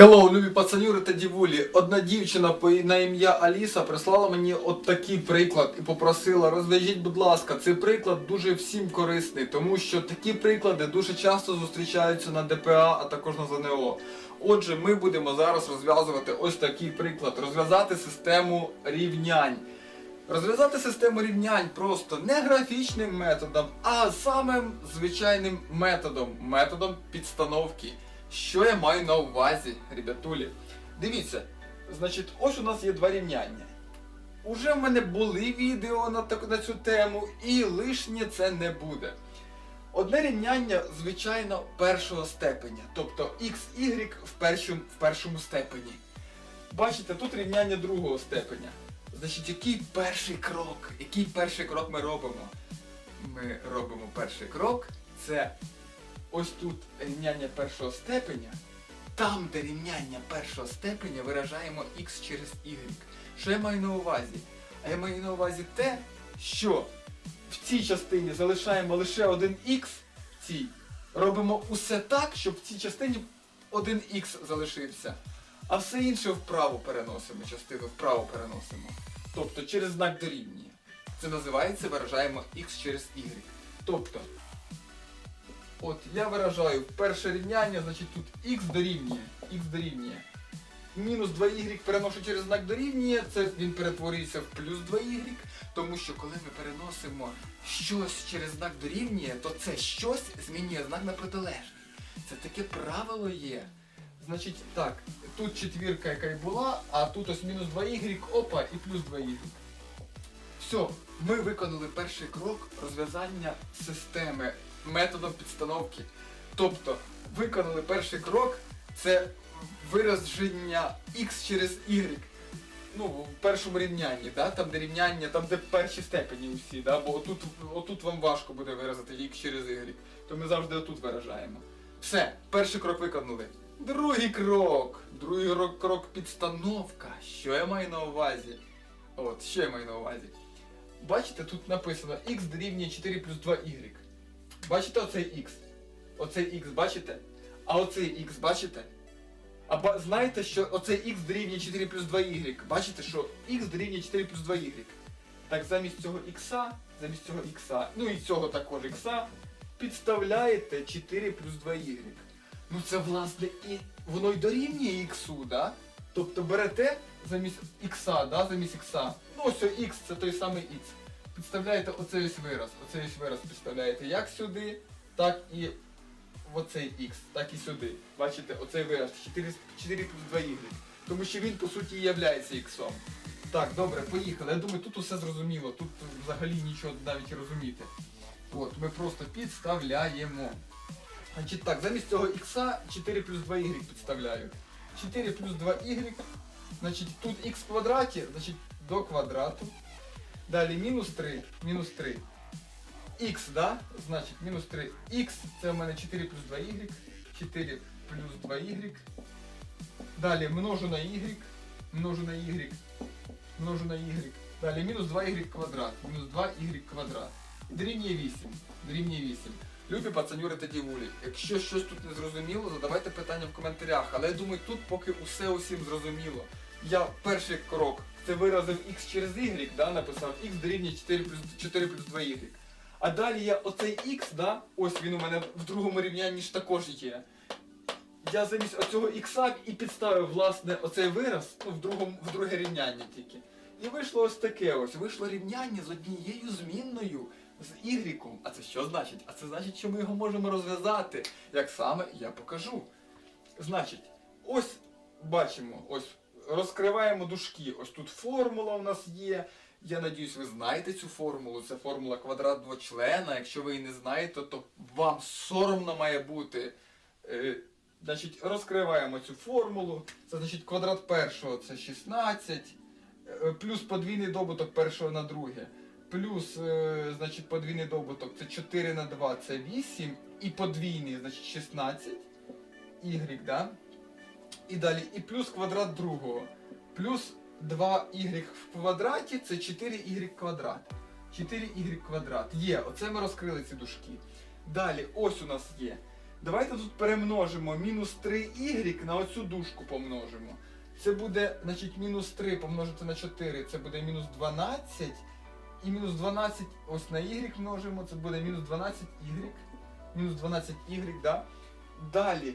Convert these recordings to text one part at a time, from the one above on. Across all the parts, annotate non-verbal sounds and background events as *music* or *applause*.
Hello, любі пацанюри та дівулі. Одна дівчина на ім'я Аліса прислала мені от такий приклад і попросила, розв'яжіть, будь ласка, цей приклад дуже всім корисний, тому що такі приклади дуже часто зустрічаються на ДПА, а також на ЗНО. Отже, ми будемо зараз розв'язувати ось такий приклад, розв'язати систему рівнянь. Розв'язати систему рівнянь просто не графічним методом, а самим звичайним методом, методом підстановки. Що я маю на увазі, ребятулі? Дивіться, значить, ось у нас є два рівняння. Уже в мене були відео на, таку- на цю тему, і лишнє це не буде. Одне рівняння, звичайно, першого степеня, тобто xy в першому, в першому степені. Бачите, тут рівняння другого степеня. Значить, який перший крок? Який перший крок ми робимо? Ми робимо перший крок. Це ось тут рівняння першого степеня. Там, де рівняння першого степеня, виражаємо x через y. Що я маю на увазі? А я маю на увазі те, що в цій частині залишаємо лише один x, цій. Робимо усе так, щоб в цій частині один x залишився. А все інше вправо переносимо, частину вправо переносимо. Тобто через знак дорівнює. Це називається виражаємо x через y. Тобто, от я виражаю перше рівняння, значить тут x дорівнює, x дорівнює. Мінус 2y переношу через знак дорівнює, це він перетворюється в плюс 2y, тому що коли ми переносимо щось через знак дорівнює, то це щось змінює знак на протилежний. Це таке правило є. Значить, так, тут четвірка, яка й була, а тут ось мінус 2y, опа, і плюс 2y. Все, ми виконали перший крок розв'язання системи методом підстановки. Тобто, виконали перший крок, це вираження x через y. Ну, в першому рівнянні, да? там де рівняння, там де перші степені усі, да? бо отут, отут вам важко буде виразити x через y, то ми завжди отут виражаємо. Все, перший крок виконали. Другий крок. Другий ро- крок підстановка. Що я маю на увазі? От, що я маю на увазі? Бачите, тут написано x дорівнює 4 плюс 2y. Бачите оцей x? Оцей x, бачите? А оцей x, бачите? А знаєте, що оцей x дорівнює 4 плюс 2y. Бачите, що x дорівнює 4 плюс 2y. Так замість цього x, замість цього x, ну і цього також x, підставляєте 4 плюс 2y. Ну це власне і воно й дорівнює іксу, да? Тобто берете замість ікса, да, замість ікса. Ну ось х це той самий х. Підставляєте оцей ось вираз. Оцей ось вираз підставляєте як сюди, так і в оцей х, так і сюди. Бачите, оцей вираз 4, 4 плюс 2y. Тому що він по суті і являється іксом. Так, добре, поїхали. Я думаю, тут усе зрозуміло, тут взагалі нічого навіть розуміти. От, ми просто підставляємо. Значить так, замість цього х 4 плюс 2y підставляю. 4 плюс 2y, значить тут х в квадраті, значить до квадрату. Далі мінус 3, мінус 3. Х, да? Значить мінус 3. Х це у мене 4 плюс 2y. 4 плюс 2y. Далі множу на y, множу на y, множу на y. Далі мінус 2y квадрат, мінус 2y квадрат. І дорівнює 8. Дорівнює 8. Любі пацанюри та дівулі, якщо щось тут не зрозуміло, задавайте питання в коментарях. Але я думаю, тут поки усе усім зрозуміло. Я перший крок це виразив x через y, да, написав x дорівнює 4 плюс 4 плюс 2y. А далі я оцей x, да, ось він у мене в другому рівнянні ж також є. Я замість оцього ікса і підставив власне оцей вираз ну, в, другому, в друге рівняння тільки. І вийшло ось таке ось. Вийшло рівняння з однією змінною, з y. А це що значить? А це значить, що ми його можемо розв'язати. Як саме я покажу. Значить, ось бачимо, ось розкриваємо дужки. Ось тут формула у нас є. Я надіюсь, ви знаєте цю формулу. Це формула квадрат двочлена. Якщо ви її не знаєте, то вам соромно має бути. Е, Значить, розкриваємо цю формулу. Це значить квадрат першого це 16, е, плюс подвійний добуток першого на друге. Плюс, е, значить, подвійний добуток це 4 на 2 це 8. І подвійний, значить 16. Y, да? І далі, і плюс квадрат другого. Плюс 2y в квадраті це 4y квадрат. 4y квадрат. Є, оце ми розкрили ці дужки. Далі, ось у нас є. Давайте тут перемножимо мінус 3y на оцю дужку помножимо. Це буде, значить, мінус 3 помножити на 4, це буде мінус 12. І мінус 12 ось на y множимо, це буде мінус 12y. Мінус 12y, да? Далі.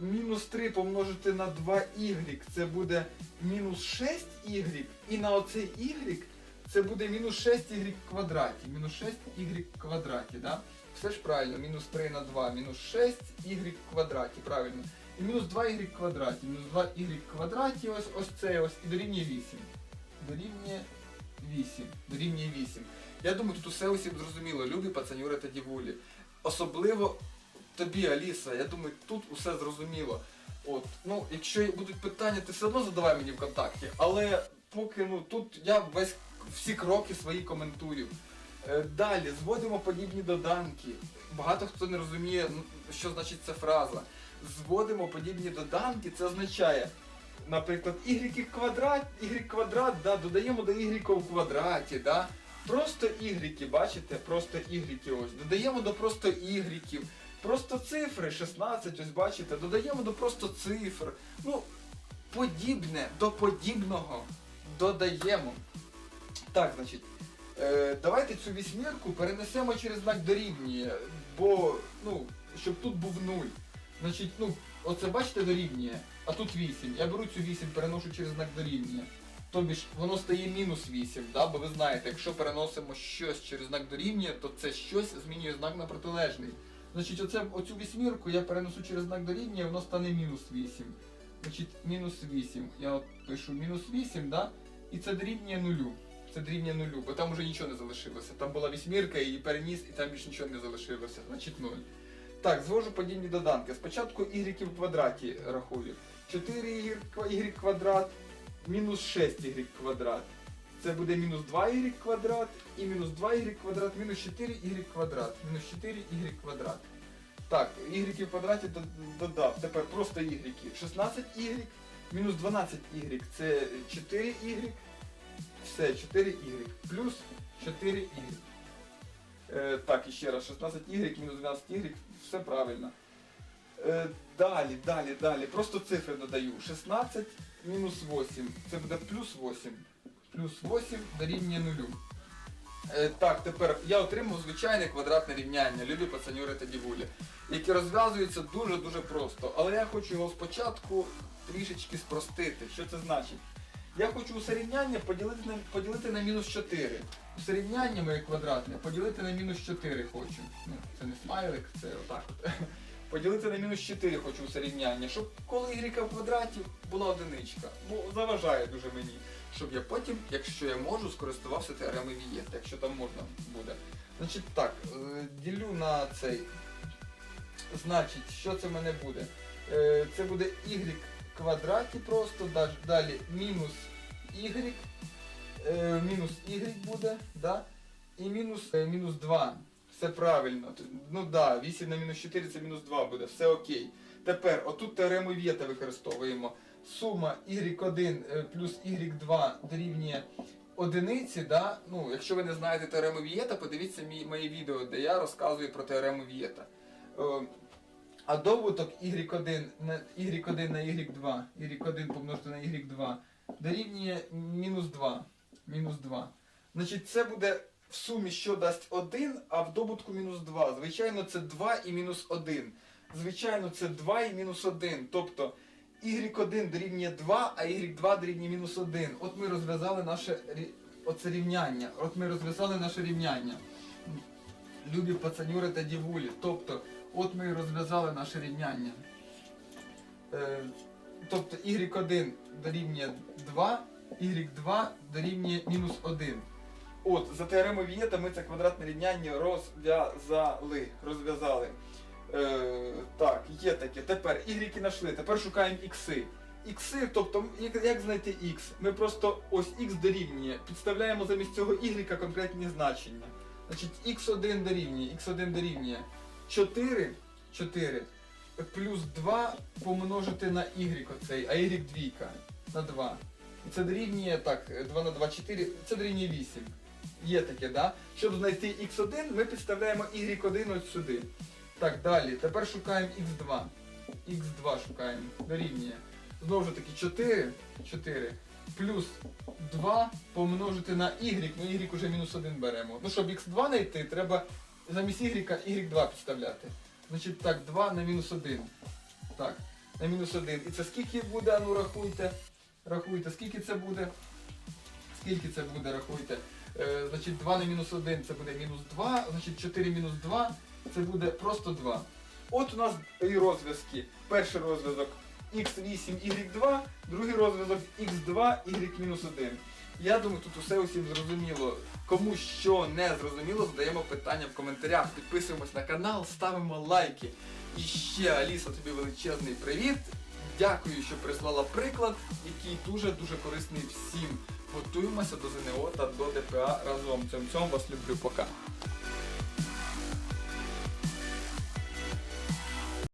Мінус 3 помножити на 2y, це буде мінус 6y. І на оцей y це буде мінус 6y квадраті. Мінус 6y квадраті, да? Все ж правильно, мінус 3 на 2, мінус 6y квадраті, правильно. І мінус 2y квадраті. Мінус 2y квадраті, ось ось це ось, і дорівнює 8. Дорівнює 8. Дорівнює 8. Я думаю, тут усе усім зрозуміло, любі пацанюри та дівулі. Особливо тобі, Аліса, я думаю, тут усе зрозуміло. От, ну, якщо будуть питання, ти все одно задавай мені ВКонтакті, але поки ну тут я весь всі кроки свої коментую. Е, Далі зводимо подібні доданки. Багато хто не розуміє, ну, що значить ця фраза. Зводимо подібні доданки, це означає, наприклад, y квадрат, y квадрат, да, додаємо до y в квадраті, да. Просто y, бачите, просто y ось. Додаємо до просто y. Просто цифри 16, ось бачите, додаємо до просто цифр. Ну, подібне до подібного додаємо. Так, значить. Е, давайте цю вісьмірку перенесемо через знак дорівнює, бо, ну, щоб тут був 0. Значить, ну, оце бачите дорівнює, а тут 8. Я беру цю 8, переношу через знак дорівнює. Тобі ж воно стає мінус 8, да? бо ви знаєте, якщо переносимо щось через знак дорівнює, то це щось змінює знак на протилежний. Значить, оце, оцю вісьмірку я перенесу через знак дорівнює, воно стане мінус 8. Значить, мінус 8. Я от пишу мінус 8, да? і це дорівнює нулю. Це дорівнює нулю, бо там вже нічого не залишилося. Там була вісьмірка, її переніс, і там більше нічого не залишилося. Значить 0. Так, звожу подібні доданки. Спочатку y в квадраті рахую. 4y y квадрат мінус 6y квадрат. Це буде мінус 2y квадрат і мінус 2y квадрат мінус 4y квадрат. Мінус 4y квадрат. Так, y в квадраті до- додав. Тепер просто y. 16y мінус 12y. Це 4y. Все, 4y. Плюс 4y. Е, так, і ще раз, 16y мінус 12y, все правильно. Е, далі, далі, далі. Просто цифри додаю. 16 мінус 8. Це буде плюс 8. Плюс 8 дорівнює 0. Е, так, тепер я отримав звичайне квадратне рівняння, любі пацанюри та дівулі, яке розв'язується дуже-дуже просто. Але я хочу його спочатку трішечки спростити. Що це значить? Я хочу усе рівняння поділити на, поділити на мінус 4. Усе рівняння моє квадратне поділити на мінус 4 хочу. Ну, це не смайлик, це отак от. *laughs* Поділити на мінус 4 хочу усе рівняння, щоб коли y в квадраті була одиничка. Бо заважає дуже мені. Щоб я потім, якщо я можу, скористувався теоремою Вієта, якщо там можна буде. Значить так, е, ділю на цей. Значить, що це в мене буде? Е, Це буде y квадраті просто, далі мінус y, е, мінус y буде, да? і мінус, мінус 2. Все правильно. Ну да, 8 на мінус 4 це мінус 2 буде, все окей. Тепер, отут теорему Вєта використовуємо. Сума y1 е, плюс y2 дорівнює одиниці, да? ну, якщо ви не знаєте теорему Вієта, подивіться мій, моє відео, де я розказую про теорему Вієта. Е, а добуток y1 на y1 на y2, y1 помножити на y2 дорівнює мінус 2. Мінус 2. Значить, це буде в сумі, що дасть 1, а в добутку мінус 2. Звичайно, це 2 і мінус 1. Звичайно, це 2 і мінус 1. Тобто y1 дорівнює 2, а y2 дорівнює мінус 1. От ми розв'язали наше оце рівняння. От ми розв'язали наше рівняння. Любі пацанюри та дівулі. Тобто, от ми розв'язали наше рівняння. Е, тобто y1 дорівнює 2, y2 дорівнює мінус 1. От, за теоремою Вієта ми це квадратне рівняння розв'язали. Розв'язали. Е, так, є таке. Тепер y знайшли. Тепер шукаємо ікси. Ікси, тобто, як, як знайти x? Ми просто ось x дорівнює. Підставляємо замість цього y конкретні значення. Значить, x1 дорівнює, x1 дорівнює 4, 4 плюс 2 помножити на y оцей, а y двійка на 2. І це дорівнює, так, 2 на 2, 4, це дорівнює 8. Є таке, да? Щоб знайти x1, ми підставляємо y1 ось сюди. Так, далі. Тепер шукаємо x2. x2 шукаємо. Дорівнює. Знову ж таки 4. 4. Плюс 2 помножити на y, ну y уже мінус 1 беремо. Ну, щоб x2 знайти, треба замість y y2 підставляти. Значить так, 2 на мінус 1. Так, на мінус 1. І це скільки буде, ну рахуйте. Рахуйте, скільки це буде? Скільки це буде, рахуйте. Е, значить 2 на мінус 1 це буде мінус 2, значить 4 мінус 2 це буде просто 2. От у нас і розв'язки. Перший розв'язок x8, y2, другий розв'язок x2, y-1. Я думаю, тут усе усім зрозуміло. Кому що не зрозуміло, задаємо питання в коментарях. Підписуємось на канал, ставимо лайки. І ще Аліса, тобі величезний привіт. Дякую, що прислала приклад, який дуже-дуже корисний всім. Готуємося до ЗНО та до ДПА разом. Цьому цьому вас люблю. Пока.